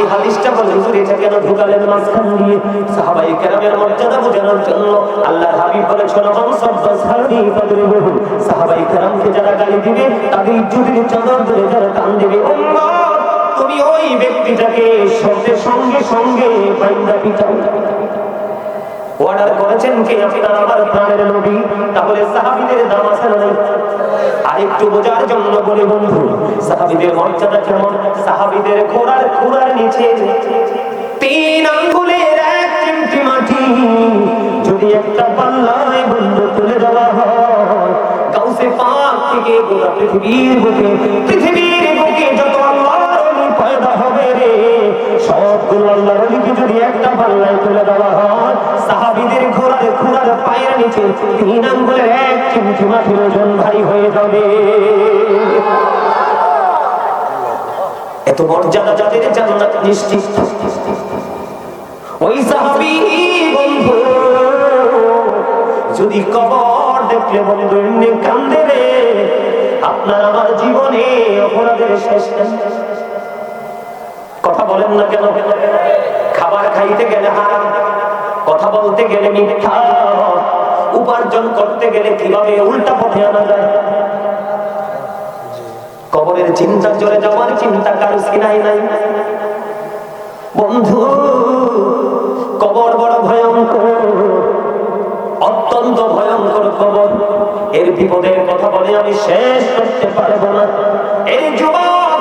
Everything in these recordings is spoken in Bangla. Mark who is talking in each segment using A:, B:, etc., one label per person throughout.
A: এই হাদিসটা বলে, হুজুর, এটা কেন ঢুকালেন মাঝখান দিয়ে? সাহাবাই কেরামের মর্যাদা বোঝানোর জন্য আল্লাহর হাবিব বলেছেন সাহাবাই কেরামকে যারা গালি দিবে, তাদের ইজ্জতের চাদর ধরে যারা টান দেবে তুমি ওই ব্যক্তিটাকে সঙ্গে সঙ্গে সঙ্গে বাইন্দা পিটাও। অর্ডার করেছেন কে আপনার আমার প্রাণের নবী? তাহলে সাহাবীদের দাম আছে না? আরেকটু বোঝার জন্য বলে বন্ধু, সাহাবীদের মর্যাদা কেমন? সাহাবীদের ঘোড়ার ঘোড়ার নিচে তিন আঙ্গুলের এক চিমটি মাটি। যদি একটা পাল্লায় বন্ধু তুলে দেওয়া হয়, গাউসে পাক থেকে গোটা পৃথিবীর বুকে পৃথিবীর বুকে যত আল্লাহর অলি পয়দা হবে রে, সবগুলো আল্লাহর অলিকে যদি একটা পাল্লায় তুলে দেওয়া হয়, সাহাবীদের নিচে তিন আঙ্গুলের এক চিমটি মাটির ওজন ভারী হয়ে যাবে। এত মর্যাদা যাদের জান্নাত নিশ্চিত। ওই সাহাবী বন্ধু, যদি কবর দেখলে বন্ধু এমনি কান্দে রে, আপনার আমার জীবনে অপরাধের শেষ কথা বলেন না কেন? খাবার খাইতে গেলে হারাম, কথা বলতে গেলে মিথ্যা। উপার্জন করতে গেলে কীভাবে উল্টা পথে আনা যায়? কবরের চিন্তা চলে যাওয়ার চিন্তা কারও সিনাই নাই। বন্ধু, কবর বড় ভয়ঙ্কর, অত্যন্ত ভয়ঙ্কর কবর। এর বিপদের কথা বলে আমি শেষ করতে পারব না। এই যুবক,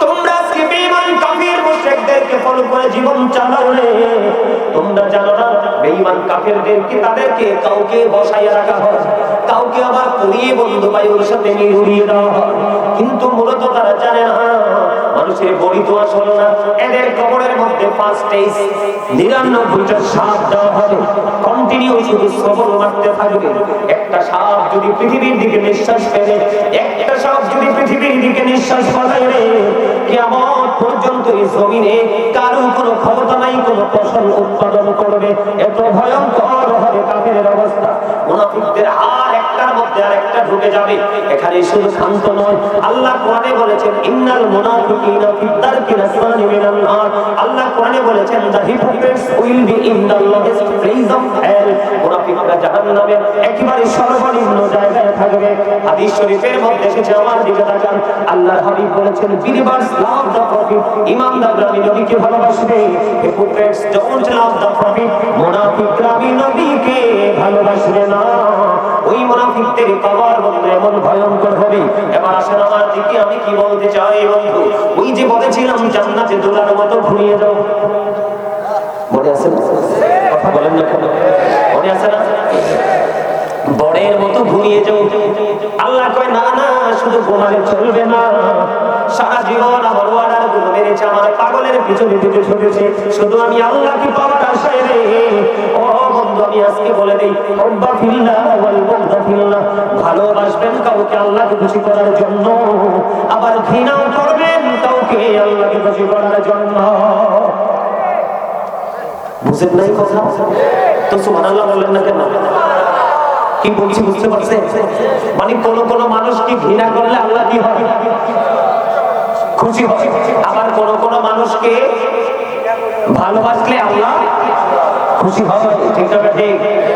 A: তোমরা আজকে বেঈমান কাফির মুশরিকদেরকে ফলো করে জীবন জানো বেঈমান কাফিরদেরকে তাদেরকে কাউকে বসাইয়া রাখা হয়? কাউকে আবার পুড়িয়ে বন্ধু বায়ুর সাথে নিয়ে দেওয়া হয়? কিন্তু মূলত তারা জানে না। একটা দিকে নিঃশ্বাস একটা দিকে নিঃশ্বাস কারও কোনো ক্ষমতা নাই, কোনো ফসল উৎপাদন ভয়ঙ্কর হবে অবস্থা। আর মধ্যে আর একটা ঢুকে যাবে। এখানে শুধু শান্ত আল্লাহ কোরআনে বলেছেন, ইন্নাল মুনাফিকিনা ফি আল্লাহ কোরআনে বলেছেন দা হিপোক্রিটস উইল একেবারে সর্বনিম্ন জায়গায় আমি ভয়ঙ্কর হবে। আমি কি বলতে চাই বন্ধু? ওই যে বলেছিলাম, জান্নাতে দোলার মতো ঘুরিয়ে দাও। মনে আছে? কথা বলেন না মনে আছে বড়ের মতো ঘুরিয়ে যাও। আল্লাহ কয়, না না, শুধু ঘুমালে চলবে না। সারা জীবন আমার ওয়ার্ডারগুলো মেরেছে, আমার পাগলের পিছনে পিছনে ছুটেছে। শুধু আমি আল্লাহকে পাওয়ার আশায় রে। ও বন্ধু, আমি আজকে বলে দেই হব্বা ফিল্লাহ ওয়াল বুগদা ফিল্লাহ ভালোবাসবেন কাউকে আল্লাহকে খুশি করার জন্য। আবার ঘৃণাও করবেন কাউকে আল্লাহকে খুশি করার জন্য। বুঝেন নাই কথা? তো সুবহানাল্লাহ বললেন না কেন? কি বলছি বুঝতে পারছে মানে কোন কোন মানুষ কি ঘৃণা করলে আল্লাহ কি হয়? খুশি হয়। আবার কোন কোন মানুষকে ভালোবাসলে আল্লাহ খুশি হয়। ঠিক ঠিক